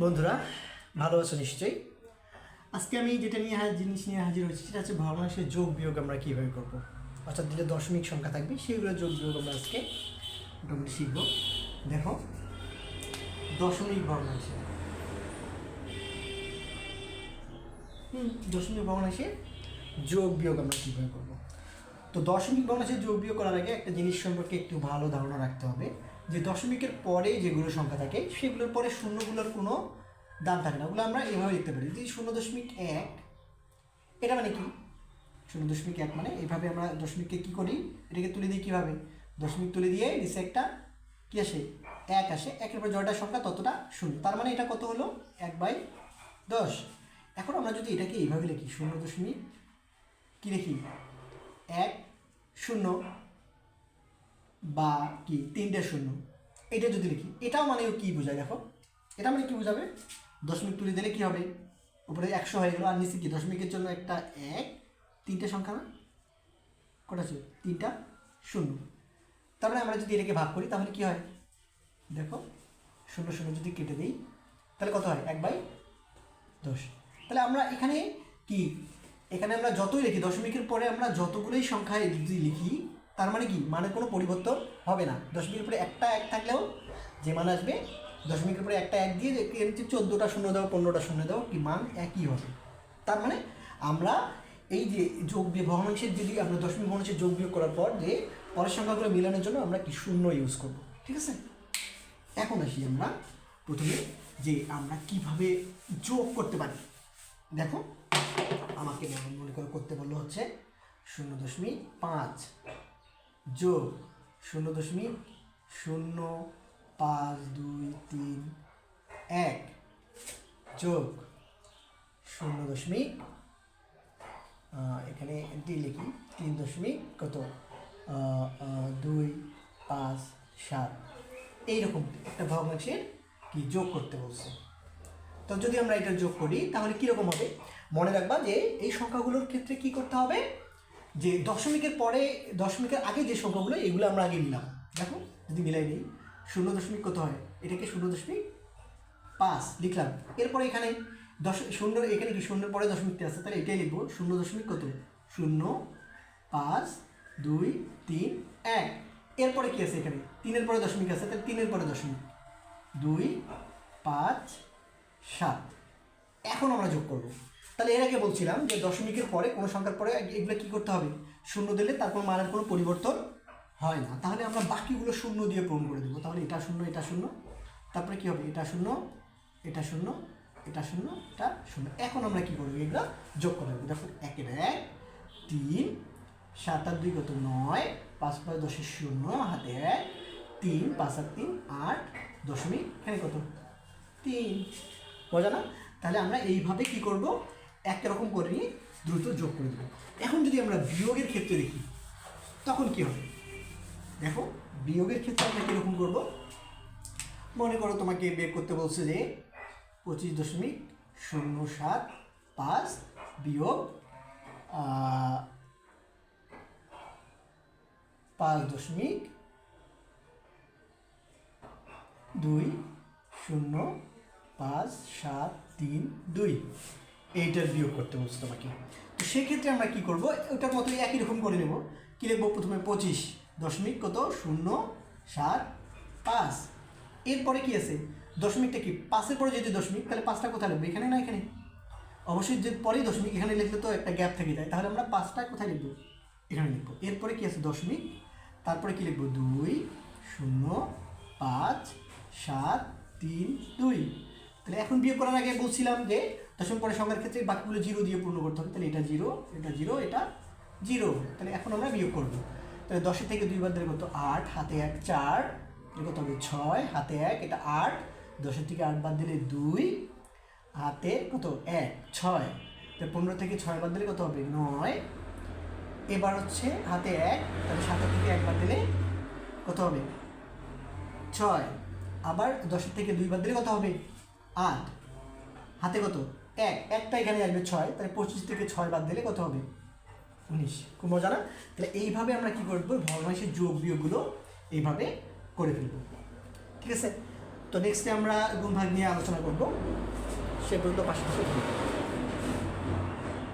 বন্ধুরা, ভালো আছো নিশ্চয়ই? আজকে আমি যেটা নিয়ে জিনিস নিয়ে হাজির হয়েছি, সেটা হচ্ছে ভগ্নাংশের যোগ বিয়োগ আমরা কীভাবে করব। অর্থাৎ যেটা দশমিক সংখ্যা থাকবে সেগুলো যোগ বিয়োগ আমরা আজকে মোটামুটি শিখব। দেখো, দশমিক ভগ্নাংশে হুম, দশমিক ভগ্নাংশে যোগ বিয়োগ আমরা কীভাবে করব? তো দশমিক ভগ্নাংশে যোগ বিয়োগ করার আগে একটা জিনিস সম্পর্কে একটু ভালো ধারণা রাখতে হবে। যে দশমিকের পরে যেগুলো সংখ্যা থাকে, সেগুলোর পরে শূন্যগুলোর কোনো দাম থাকে না। ওগুলো আমরা এভাবে লিখতে পারি। যদি শূন্য দশমিক এক, এটা মানে কি? শূন্য দশমিক এক মানে এইভাবে আমরা দশমিককে কী করি? এটাকে তুলে দিই কীভাবে? দশমিক তুলে দিয়ে নিচে একটা কী আসে? এক আসে। একের পর জয়টা সংখ্যা ততটা শূন্য। তার মানে এটা কত হলো? এক বাই দশ। এখন আমরা যদি এটাকে এইভাবে লিখি, শূন্য দশমিক কী লিখি? এক, শূন্য। বা কি তিনটে শূন্য। এটা যদি লিখি, এটাও মানে কি বোঝায় দেখো? এটা মানে কি বোঝাবে? দশমিক তুলে দিলে কি হবে? উপরে একশো হয়ে গেলো, আর নিচে কি? দশমিকের জন্য একটা এক, তিনটে সংখ্যা না? কটা আছে তিনটা শূন্য। তারপরে আমরা যদি এটাকে ভাগ করি, তাহলে কি হয়? দেখো, শূন্য শূন্য যদি কেটে দিই, তাহলে কত হয়? এক বাই দশ। তাহলে আমরা এখানে কি? এখানে আমরা যতই লিখি, দশমিকের পরে আমরা যতগুলোই সংখ্যায় যদি লিখি তার মানে কি? মানের কোনো পরিবর্তন হবে না। দশমিকের পরে একটা এক থাকলেও যে মান আসবে দশমিকের পরে একটা এক দিয়ে যে চোদ্দোটা শূন্য দাও, পনেরোটা শূন্য দাও, কি মান একই হবে। তার মানে আমরা এই যে যোগ বিয়োগ ভগ্নাংশের যদি আমরা দশমিক ভগ্নাংশের যোগ বিয়োগ করার পর যে পরের সংখ্যাগুলো মিলানোর জন্য আমরা কি শূন্য ইউজ করব, ঠিক আছে? এখন আসি আমরা প্রথমে যে আমরা কীভাবে যোগ করতে পারি। দেখো, আমাকে মনে করে করতে বলল হচ্ছে শূন্য দশমিক পাঁচ। যোগ শূন্য দশমিক শূন্য পাঁচ দুই তিন এক। যোগ শূন্য দশমিক এখানে এটি লিখি, তিন দশমিক কত? দুই, পাঁচ, সাত। এইরকম একটা ভগ্নাংশের কি যোগ করতে বলছে। তো যদি আমরা এটা যোগ করি, তাহলে কীরকম হবে? মনে রাখবা যে এই সংখ্যাগুলোর ক্ষেত্রে কি করতে হবে? যে দশমিকের পরে, দশমিকের আগে যে সংখ্যাগুলো, এগুলো আমরা আগে মিলাম দেখো, যদি মিলাই দিই শূন্য দশমিক কত হয়? এটাকে শূন্য দশমিক পাঁচ লিখলাম। এরপরে এখানে দশ, শূন্য, এখানে কি শূন্যের পরে দশমিকটা আছে? তাহলে এটাই লিখব, শূন্য দশমিক কত? শূন্য, পাঁচ, দুই, তিন, এক। এরপরে কি আছে এখানে? তিনের পরে দশমিক আছে, তাহলে তিনের পরে দশমিক। দুই, পাঁচ, সাত। এখন আমরা যোগ করব। তাহলে এর আগে বলছিলাম যে দশমিকের পরে কোনো সংখ্যার পরে এগুলো কী করতে হবে? শূন্য দিলে তারপর মানের কোনো পরিবর্তন হয় না। তাহলে আমরা বাকিগুলো শূন্য দিয়ে পূরণ করে দেবো। তাহলে এটা শূন্য এটা শূন্য। তারপরে কী হবে? এটা শূন্য এটা শূন্য এটা শূন্য এটা শূন্য। এখন আমরা কী করব? এগুলো যোগ করে দেবো। দেখো, একের এক, তিন, সাত আর দুই কত? নয়। পাঁচ পাঁচ দশের শূন্য, হাতে এক, তিন, পাঁচ আর তিন, আট, দশমিক এখানে কত? তিন। বোঝা না? তাহলে আমরা এইভাবে কী করব? একরকম করে নিয়ে দ্রুত যোগ করে দেবো। এখন যদি আমরা বিয়োগের ক্ষেত্রে দেখি, তখন কি হবে? দেখো, বিয়োগের ক্ষেত্রে আমরা কীরকম করব? মনে করো তোমাকে বের করতে বলছে যে পঁচিশ দশমিক শূন্য সাত পাঁচ বিয়োগ পাঁচ দশমিক দুই শূন্য পাঁচ সাত তিন দুই। এইটার বিয়োগ করতে বলছে তোমাকে। তো সেক্ষেত্রে আমরা কী করব, ওটার মতোই একই রকম করে নেব। কী লিখব? প্রথমে পঁচিশ দশমিক কত? শূন্য, সাত, পাঁচ। এরপরে কী আছে? দশমিকটা কি? পাঁচের পরে যদি দশমিক, তাহলে পাঁচটা কোথায় লিখব? এখানে না এখানে? অবশ্যই যে পরেই দশমিক এখানে লিখলে তো একটা গ্যাপ থেকে যায়। তাহলে আমরা পাঁচটা কোথায় লিখব? এখানে লিখব। এরপরে কি আছে? দশমিক। তারপরে কী লিখব? দুই, শূন্য, পাঁচ, সাত, তিন, দুই। তাহলে এখন বিয়োগ করার আগে বলছিলাম যে দশম পরে সংখ্যার ক্ষেত্রে বাকিগুলো জিরো দিয়ে পূর্ণ করতে হবে। তাহলে এটা জিরো এটা জিরো এটা জিরো তাহলে এখন আমরা বিয়োগ করব। তাহলে দশের থেকে দুই বাদ দিলে কত? আট, হাতে এক, চার। এটা কত হবে? ছয়, হাতে এক, এটা আট। দশের থেকে আট বাদ দিলে দুই। হাতে কত? এক, ছয়। তাহলে পনেরো থেকে ছয় বাদ দিলে কত হবে? নয়। এবার হচ্ছে হাতে এক, তাহলে সাতের থেকে এক একবার দিলে কত হবে? ছয়। আবার দশের থেকে দুই বাদ দিলে কত হবে? আট। হাতে কত? এক। একটা এখানে আসবে ছয়। তাহলে পঁচিশ থেকে ছয় বাদ দিলে কত হবে? উনিশ। খুব মজা না? তাহলে এইভাবে আমরা কী করব? ভগ্নাংশের যোগ বিয়োগগুলো এইভাবে করে ফেলব। ঠিক আছে? তো নেক্সটে আমরা গুণ ভাগ নিয়ে আলোচনা করব। সে পর্যন্ত পাশে থাকুন।